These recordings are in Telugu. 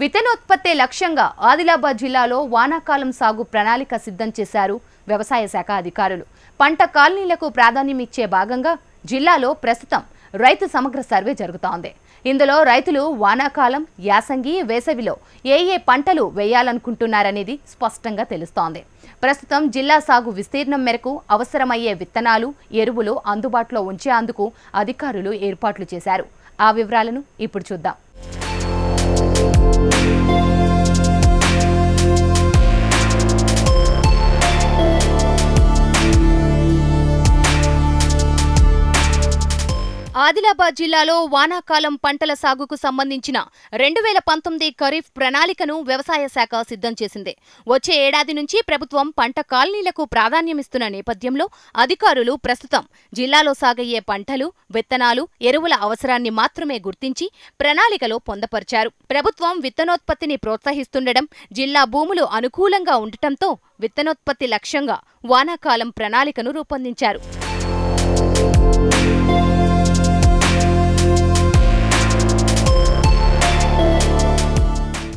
విత్తనోత్పత్తి లక్ష్యంగా ఆదిలాబాద్ జిల్లాలో వానాకాలం సాగు ప్రణాళిక సిద్ధం చేశారు వ్యవసాయ శాఖ అధికారులు. పంట కాలనీలకు ప్రాధాన్యమిచ్చే భాగంగా జిల్లాలో ప్రస్తుతం రైతు సమగ్ర సర్వే జరుగుతోంది. ఇందులో రైతులు వానాకాలం యాసంగి వేసవిలో ఏ ఏ పంటలు వేయాలనుకుంటున్నారనేది స్పష్టంగా తెలుస్తోంది. ప్రస్తుతం జిల్లా సాగు విస్తీర్ణం మేరకు అవసరమయ్యే విత్తనాలు ఎరువులు అందుబాటులో ఉంచేందుకు అధికారులు ఏర్పాట్లు చేశారు. ఆ వివరాలను ఇప్పుడు చూద్దాం. Bye. ఆదిలాబాద్ జిల్లాలో వానాకాలం పంటల సాగుకు సంబంధించిన రెండు వేల పంతొమ్మిది ఖరీఫ్ ప్రణాళికను వ్యవసాయ శాఖ సిద్ధం చేసింది. వచ్చే ఏడాది నుంచి ప్రభుత్వం పంట కాలనీలకు ప్రాధాన్యమిస్తున్న నేపథ్యంలో అధికారులు ప్రస్తుతం జిల్లాలో సాగయ్యే పంటలు విత్తనాలు ఎరువుల అవసరాన్ని మాత్రమే గుర్తించి ప్రణాళికలో పొందపరిచారు. ప్రభుత్వం విత్తనోత్పత్తిని ప్రోత్సహిస్తుండడం జిల్లా భూములు అనుకూలంగా ఉండటంతో విత్తనోత్పత్తి లక్ష్యంగా వానాకాలం ప్రణాళికను రూపొందించారు.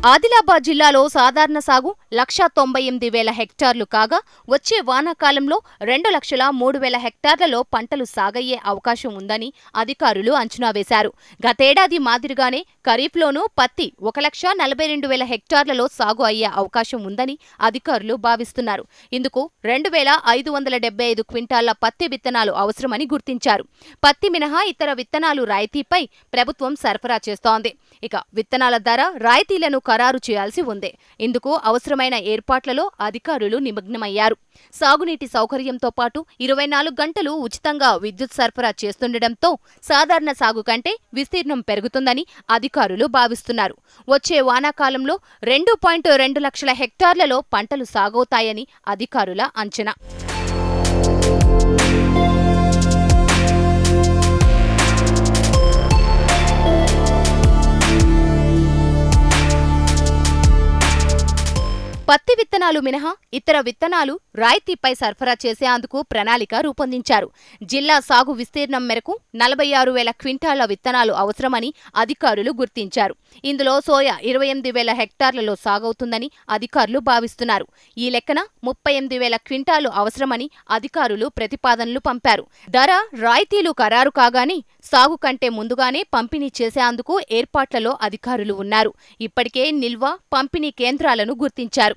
ఆదిలాబాద్ జిల్లాలో సాధారణ సాగు లక్ష తొంభై ఎనిమిది వేల హెక్టార్లు కాగా వచ్చే వానాకాలంలో రెండు లక్షల మూడు వేల హెక్టార్లలో పంటలు సాగయ్యే అవకాశం ఉందని అధికారులు అంచనా వేశారు. గతేడాది మాదిరిగానే ఖరీఫ్లోనూ పత్తి ఒక లక్ష నలభై రెండు వేల హెక్టార్లలో సాగు అయ్యే అవకాశం ఉందని అధికారులు భావిస్తున్నారు. ఇందుకు రెండు వేల ఐదు వందల డెబ్బై ఐదు క్వింటాళ్ళ పత్తి విత్తనాలు అవసరమని గుర్తించారు. పత్తి మినహా ఇతర విత్తనాలు రాయితీపై ప్రభుత్వం సరఫరా చేస్తోంది. ఇక విత్తనాల ధర రాయితీలను ఖరారు చేయాల్సి ఉంది. ఇందుకు అవసరమైన ఏర్పాట్లలో అధికారులు నిమగ్నమయ్యారు. సాగునీటి సౌకర్యంతో పాటు ఇరవై నాలుగు గంటలు ఉచితంగా విద్యుత్ సరఫరా చేస్తుండటంతో సాధారణ సాగు కంటే విస్తీర్ణం పెరుగుతుందని అధికారులు భావిస్తున్నారు. వచ్చే వానాకాలంలో రెండు పాయింట్ రెండు లక్షల హెక్టార్లలో పంటలు సాగవుతాయని అధికారుల అంచనా. పత్తి విత్తనాలు మినహా ఇతర విత్తనాలు రాయితీపై సరఫరా చేసేందుకు ప్రణాళిక రూపొందించారు. జిల్లా సాగు విస్తీర్ణం మేరకు నలభై ఆరు వేల క్వింటాళ్ళ విత్తనాలు అవసరమని అధికారులు గుర్తించారు. ఇందులో సోయా ఇరవై ఎనిమిది వేల హెక్టార్లలో సాగవుతుందని అధికారులు భావిస్తున్నారు. ఈ లెక్కన ముప్పై ఎనిమిది వేల క్వింటాలు అవసరమని అధికారులు ప్రతిపాదనలు పంపారు. ధర రాయితీలు ఖరారు కాగానే సాగు కంటే ముందుగానే పంపిణీ చేసేందుకు ఏర్పాట్లలో అధికారులు ఉన్నారు. ఇప్పటికే నిల్వ పంపిణీ కేంద్రాలను గుర్తించారు.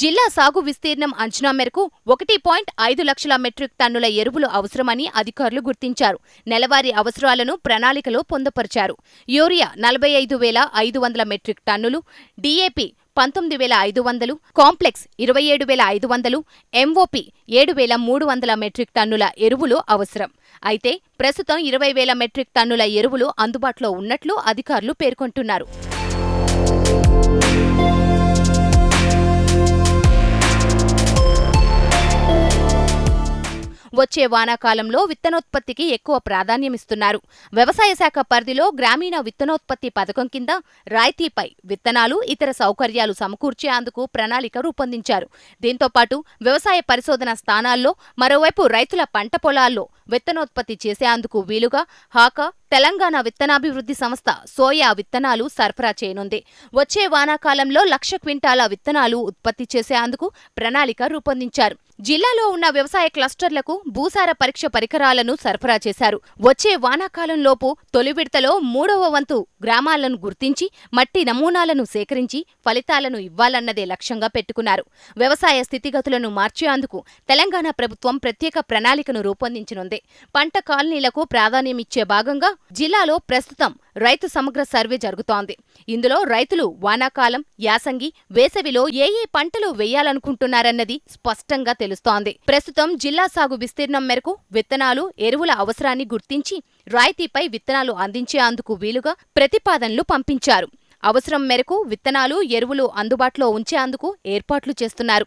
జిల్లా సాగు విస్తీర్ణం అంచనా మేరకు ఒకటి పాయింట్ ఐదు లక్షల మెట్రిక్ టన్నుల ఎరువులు అవసరమని అధికారులు గుర్తించారు. నెలవారీ అవసరాలను ప్రణాళికలో పొందుపరిచారు. యూరియా నలభై ఐదు వేల ఐదు వందల మెట్రిక్ టన్నులు డీఏపీ పంతొమ్మిది వేల ఐదు వందలు కాంప్లెక్స్ ఇరవై ఏడు వేల ఐదు వందలు ఎంఓపి ఏడు వేల మూడు వందల మెట్రిక్ టన్నుల ఎరువులు అవసరం. అయితే ప్రస్తుతం ఇరవై వేల మెట్రిక్ టన్నుల ఎరువులు అందుబాటులో ఉన్నట్లు అధికారులు పేర్కొంటున్నారు. వచ్చే వానాకాలంలో విత్తనోత్పత్తికి ఎక్కువ ప్రాధాన్యమిస్తున్నారు. వ్యవసాయ శాఖ పరిధిలో గ్రామీణ విత్తనోత్పత్తి పథకం కింద రాయితీపై విత్తనాలు ఇతర సౌకర్యాలు సమకూర్చేందుకు ప్రణాళిక రూపొందించారు. దీంతో పాటు వ్యవసాయ పరిశోధన స్థానాల్లో మరోవైపు రైతుల పంట పొలాల్లో విత్తనోత్పత్తి చేసేందుకు వీలుగా హాకా తెలంగాణ విత్తనాభివృద్ధి సంస్థ సోయా విత్తనాలు సరఫరా చేయనుంది. వచ్చే వానాకాలంలో లక్ష క్వింటాల విత్తనాలు ఉత్పత్తి చేసేందుకు ప్రణాళిక రూపొందించారు. జిల్లాలో ఉన్న వ్యవసాయ క్లస్టర్లకు భూసార పరీక్ష పరికరాలను సరఫరా చేశారు. వచ్చే వానాకాలంలోపు తొలి విడతలో మూడవ వంతు గ్రామాలను గుర్తించి మట్టి నమూనాలను సేకరించి ఫలితాలను ఇవ్వాలన్నదే లక్ష్యంగా పెట్టుకున్నారు. వ్యవసాయ స్థితిగతులను మార్చేందుకు తెలంగాణ ప్రభుత్వం ప్రత్యేక ప్రణాళికను రూపొందించనుంది. పంట కాలనీలకు ప్రాధాన్యమిచ్చే భాగంగా జిల్లాలో ప్రస్తుతం రైతు సమగ్ర సర్వే జరుగుతోంది. ఇందులో రైతులు వానాకాలం యాసంగి వేసవిలో ఏ ఏ పంటలు వేయాలనుకుంటున్నారన్నది స్పష్టంగా తెలుస్తోంది. ప్రస్తుతం జిల్లా సాగు విస్తీర్ణం మేరకు విత్తనాలు ఎరువుల అవసరాన్ని గుర్తించి రాయితీపై విత్తనాలు అందించేందుకు వీలుగా ప్రతిపాదనలు పంపించారు. అవసరం మేరకు విత్తనాలు ఎరువులు అందుబాటులో ఉంచేందుకు ఏర్పాట్లు చేస్తున్నారు.